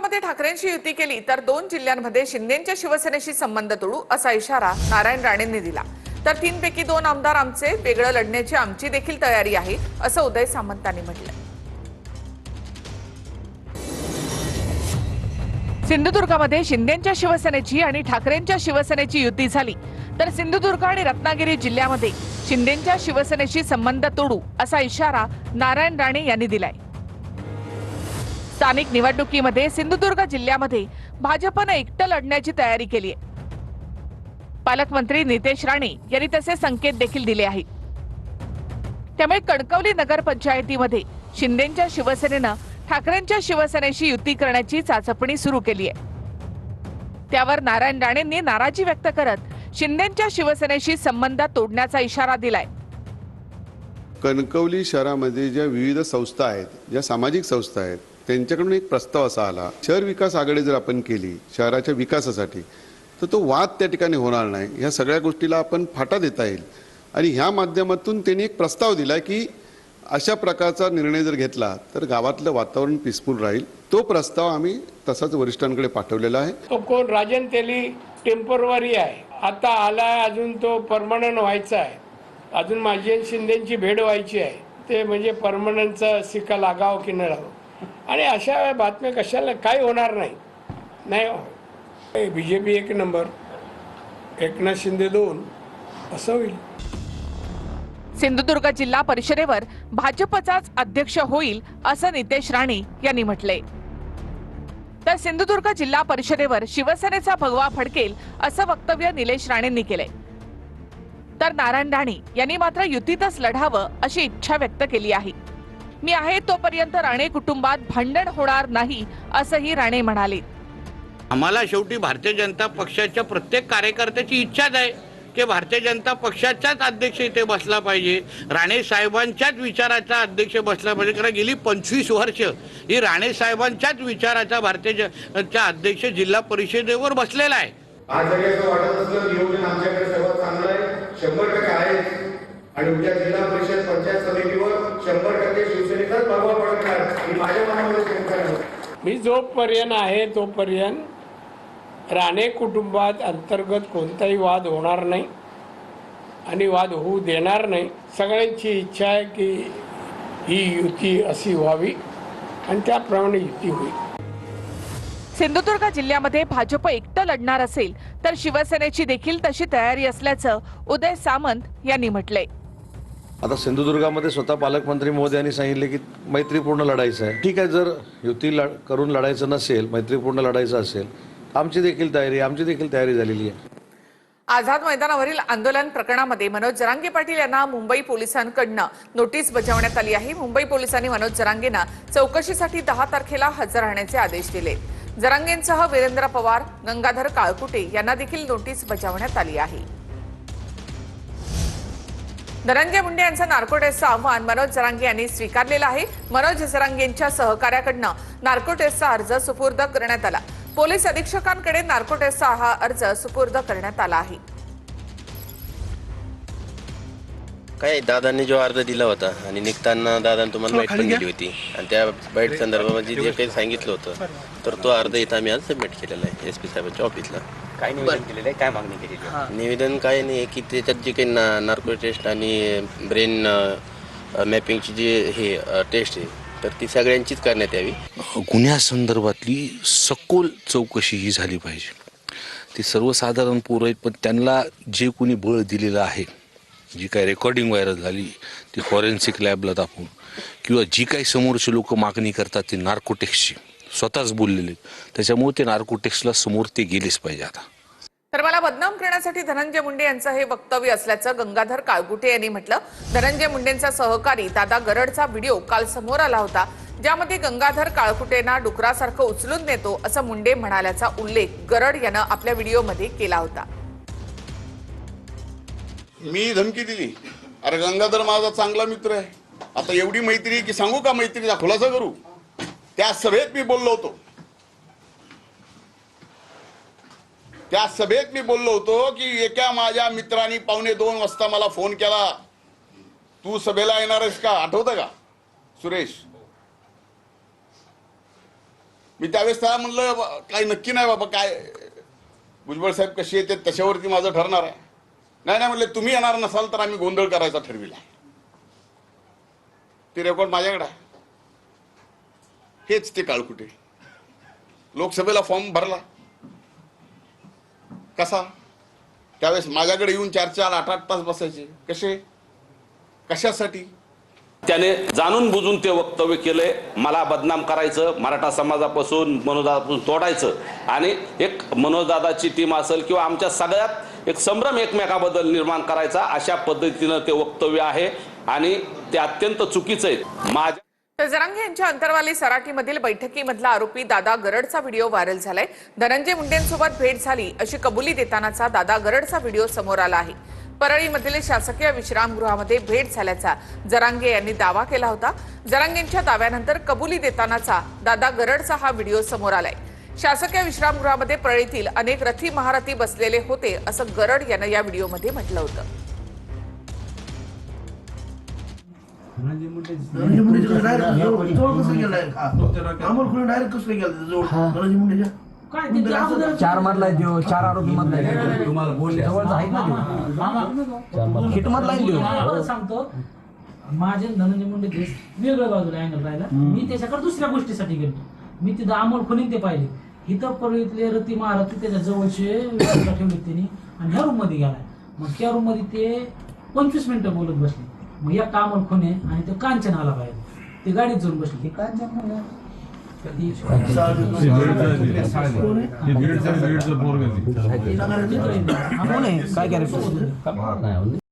सिंधुदुर्गामध्ये ठाकरेंशी युती केली तर दोन जिल्ह्यांमध्ये शिंदेच्या शिवसेनेशी संबंध तोडू असा इशारा नारायण राणेंनी दिला. तर तीनपैकी दोन आमदार आमचे वेगळं लढण्याची आमची देखील तयारी आहे असं उदय सामंतांनी म्हटलं सिंधुदुर्गामध्ये शिंदेच्या शिवसेनेची आणि ठाकरेंच्या शिवसेनेची युती झाली. तर सिंधुदुर्ग आणि रत्नागिरी जिल्ह्यामध्ये शिंदेच्या शिवसेनेशी संबंध तोडू असा इशारा नारायण राणे यांनी दिलाय. स्थानिक निवडणुकीमध्ये सिंधुदुर्ग जिल्ह्यामध्ये भाजपनं एकटं लढण्याची तयारी केली आहे पालकमंत्री नितेश राणे यांनी तसे संकेत देखील दिले आहेत. त्यामुळे कणकवली नगरपंचायतीमध्ये शिंदेच्या शिवसेनेनं ठाकरेंच्या शिवसेनेशी युती करण्याची चाचपणी सुरू केली आहे त्यावर नारायण राणेंनी नाराजी व्यक्त करत शिंदेच्या शिवसेनेशी संबंध तोडण्याचा इशारा दिलाय. कणकवली शहरामध्ये ज्या विविध संस्था आहेत ज्या सामाजिक संस्था आहेत त्यांच्याकडून एक प्रस्ताव असा आला शहर विकास आघाडी जर आपण केली शहराच्या विकासासाठी तर तो वाद त्या ठिकाणी होणार नाही. ह्या सगळ्या गोष्टीला आपण फाटा देता येईल. आणि ह्या माध्यमातून त्यांनी एक प्रस्ताव दिला की अशा प्रकारचा निर्णय जर घेतला तर गावातलं वातावरण पीसफुल राहील. तो प्रस्ताव आम्ही तसाच वरिष्ठांकडे पाठवलेला आहे. तो कोण राजन तेली टेम्परवरी आहे. आता आला अजून तो परमनंट व्हायचा आहे. अजून माझी शिंदेची भेट व्हायची आहे. ते म्हणजे परमनंटचा सिक्का लागाव की न लागावं? आणि अशा बातम्या कशाला? काही होणार नाही. नाही हो. बी जे पी एक नंबर. एकनाथ शिंदे दोन. असं होईल. सिंधुदुर्ग जिल्हा परिषदेवर भाजपचाच अध्यक्ष होईल असं नितेश राणे यांनी म्हटले तर सिंधुदुर्ग जिल्हा परिषदेवर शिवसेनेचा भगवा फडकेल असं वक्तव्य निलेश राणेंनी केलंय. तर नारायण राणे यांनी मात्र युतीतच लढावं अशी इच्छा व्यक्त केली आहे. मी आहे तोपर्यंत राणे कुटुंबात भांडण होणार नाही असंही राणे म्हणाले. आम्हाला शेवटी भारतीय जनता पक्षाच्या प्रत्येक कार्यकर्त्याची इच्छाच आहे की भारतीय जनता पक्षाचाच अध्यक्ष इथे बसला पाहिजे. राणे साहेबांच्याच विचाराचा अध्यक्ष बसला पाहिजे. कारण गेली पंचवीस वर्ष ही राणे साहेबांच्याच विचाराचा भारतीय जनता अध्यक्ष जिल्हा परिषदेवर बसलेला आहे. आज जरी असं वाटत असलं नियोजन आमच्याकडे सर्वात चांगलं आहे. शंभर टक्के आहे आणि उद्या जिल्हा परिषद पंचायत समितीवर शंभर टक्के शिवसेनेचाच प्रभाव पडणार ही माझ्या मनामध्ये शंका मी जोपर्यंत आहे तोपर्यंत राणे कुटुंबात अंतर्गत कोणताही वाद होणार नाही आणि वाद होऊ देणार नाही. सगळ्यांची इच्छा आहे की ही युती अशी व्हावी आणि त्याप्रमाणे युती होईल. सिंधुदुर्ग जिल्ह्यामध्ये भाजप एकटं लढणार असेल तर शिवसेनेची देखील तशी तयारी असल्याचं उदय सामंत यांनी म्हटलंय. आता सिंधुदुर्गामध्ये स्वतः पालकमंत्री मोदी यांनी सांगितले की मैत्रीपूर्ण लढायचं आहे. ठीक आहे जर युती लढ करून लढायचं नसेल मैत्रीपूर्ण लढायचं असेल आमची देखील तयारी आमची देखील तयारी झालेली आहे. आझाद मैदानावरील आंदोलन प्रकरणामध्ये मनोज जरांगे पाटील यांना मुंबई पोलिसांकडनं नोटीस बजावण्यात आली आहे. मुंबई पोलिसांनी मनोज जरांगेंना चौकशीसाठी दहा तारखेला हजर राहण्याचे आदेश दिले. जरांगेंसह वीरेंद्र पवार गंगाधर काळकुटे यांना देखील नोटीस बजावण्यात आली आहे. धनंजय मुंडे यांचं नार्को टेस्टचं आव्हान मनोज जरांगे यांनी स्वीकारलेलं आहे. मनोज जरांगेंच्या सहकार्याकडनं नार्को टेस्टचा अर्ज सुपूर्द करण्यात आला. पोलीस अधीक्षकांकडे नार्को टेस्टचा हा अर्ज सुपूर्द करण्यात आला आहे. काय दादांनी जो अर्ज दिला होता आणि निघताना दादांनी तुम्हाला बाईट पण दिली होती. आणि त्या बाईट संदर्भामध्ये जे काही सांगितलं होतं तर तो अर्ज इथं आम्ही आज सबमिट केलेला आहे एस पी साहेबांच्या ऑफिसला काय निवेदन केलेलं आहे? काय मागणी केलेली आहे? निवेदन काय नाही की त्याच्यात जे काही ना नार्को टेस्ट आणि ब्रेन मॅपिंगची जी हे टेस्ट आहे तर ती सगळ्यांचीच करण्यात यावी. गुन्ह्यासंदर्भातली सखोल चौकशी ही झाली पाहिजे. ती सर्वसाधारण पोरं आहेत पण त्यांना जे कोणी बळ दिलेलं आहे जी काय रेकॉर्डिंग व्हायरल झाली ती फॉरेन्सिक लॅबला दाखवून किंवा जी काही समोरचे लोक मागणी करतात ते नार्कोटेक्सची स्वतःच बोललेले. त्याच्यामुळे ते नार्कोटेक्सला समोर ते गेलेच पाहिजे आता. तर मला बदनाम करण्यासाठी धनंजय मुंडे यांचं हे वक्तव्य असल्याचं गंगाधर काळगुटे यांनी म्हटलं. धनंजय मुंडेंचा सहकारी दादा गरडचा व्हिडिओ काल समोर आला होता ज्यामध्ये गंगाधर काळकुटेंना डुकरासारखं उचलून नेतो असं मुंडे म्हणाल्याचा उल्लेख गरड यानं आपल्या व्हिडिओमध्ये केला होता. मी धमकी दिली. अरे गंगाधर माझा चांगला मित्र आहे. आता एवढी मैत्री की सांगू का मैत्रीचा खुलासा करू. त्या सभेत मी बोललो होतो. त्या सभेत मी बोललो होतो की एका माझ्या मित्राने पावणे दोन वाजता मला फोन केला. तू सभेला येणार आहेस का? आठवतं का? सुरेश. मी त्यावेळेस त्याला म्हणलं काही काय नक्की नाही बाबा काय? भुजबळ साहेब कशी येते त्याच्यावरती माझं ठरणार आहे. नाही नाही म्हणले तुम्ही येणार नसाल तर आम्ही गोंधळ करायचा ठरविला ते रेकॉर्ड माझ्याकडे आहे. हेच ते काळकुटे लोकसभेला फॉर्म भरला. कसा? त्यावेळेस माझ्याकडे येऊन चार चार आठ आठ तास बसायचे. कसे? कशासाठी? त्याने जाणून बुजून ते वक्तव्य केलंय मला बदनाम करायचं मराठा समाजापासून मनोजदादापासून तोडायचं. आणि एक मनोजदादाची टीम असेल किंवा आमच्या सगळ्यात एक संभ्रम एकमेकाबद्दल निर्माण करायचा अशा पद्धतीनं ते वक्तव्य आहे. आणि ते अत्यंत चुकीचं आहे. माझ्या तर जरांगे यांच्या अंतरवाली सराटीमधील बैठकीमधला आरोपी दादा गरडचा व्हिडिओ व्हायरल झालाय. धनंजय मुंडेंसोबत भेट झाली अशी कबुली देतानाचा दादा गरडचा व्हिडिओ समोर आला आहे. परळीमधील शासकीय विश्रामगृहामध्ये भेट झाल्याचा जरांगे यांनी दावा केला होता. जरांगेंच्या दाव्यानंतर कबुली देतानाचा दादा गरडचा हा व्हिडिओ समोर आलाय. शासकीय विश्रामगृहामध्ये परळीतील अनेक रथी महारथी बसलेले होते असं गरड यानं या व्हिडिओमध्ये म्हटलं होतं. चार मधला आहे देऊ चार आरोपी मधला आहे. तुम्हाला बोलले जवळचा आहे ना देऊ हिट मधला आहे सांगतो. माझे धनंजय मुंडे देश वेगळ्या बाजूला अँगल राहिला मी त्याच्याकडे दुसऱ्या गोष्टीसाठी गेलो. मी तिथं अमोल खुनी ते पाहिले. इथं परळीतले रती महारथी त्याच्या जवळचे ठेवले त्यांनी आणि ह्या रूममध्ये गेलाय. मग त्या रूममध्ये ते पंचवीस मिनिटं बोलत बसले. मग एक अमोल खुने आणि ते कांचन आला पाहिजे ते गाडीत जाऊन बसले. कधी? काय कॅरेक्टर